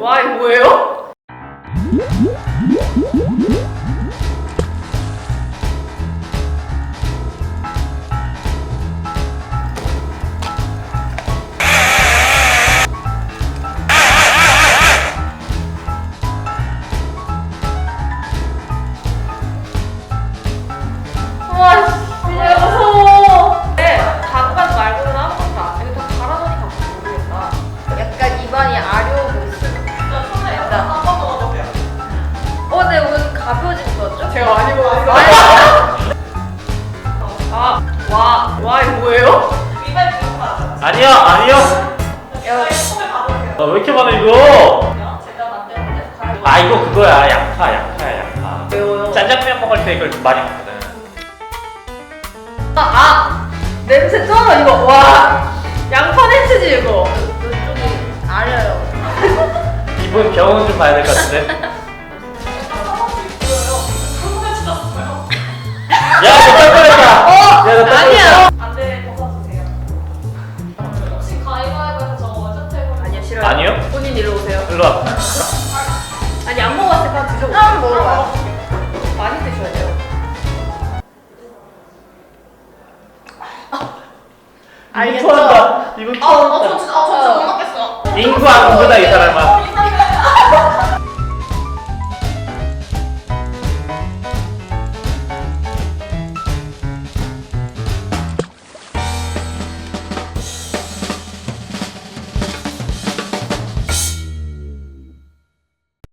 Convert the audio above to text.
와 이거 뭐예요? 거 같죠? 제가 많이 먹었어요. 아, 와, 와, 이거 뭐예요? 아니요, 아니요. 야, 아, 왜 이렇게 많아 이거? 아 이거 그거야 양파, 양파야 양파. 매워요. 짠장면 먹을 때 이걸 많이 먹거든. 아, 아, 냄새 쩔어, 이거. 와, 양파 냄새지, 이거. 이쪽이 아려요. 이분 병원 좀 가야 될 것 같은데. 싫어요. 아니요? 본인 일로 오세요. 일로 와. 아니, 안 먹었으니까 드셔보세요. 한번 먹어봐요. 많이 드셔야 돼요. 알겠죠? 토한다. 이분 아, 아, 저 토한다. 진짜, 아, 저 진짜 못 먹겠어. 인구 안 보다 이 사람아.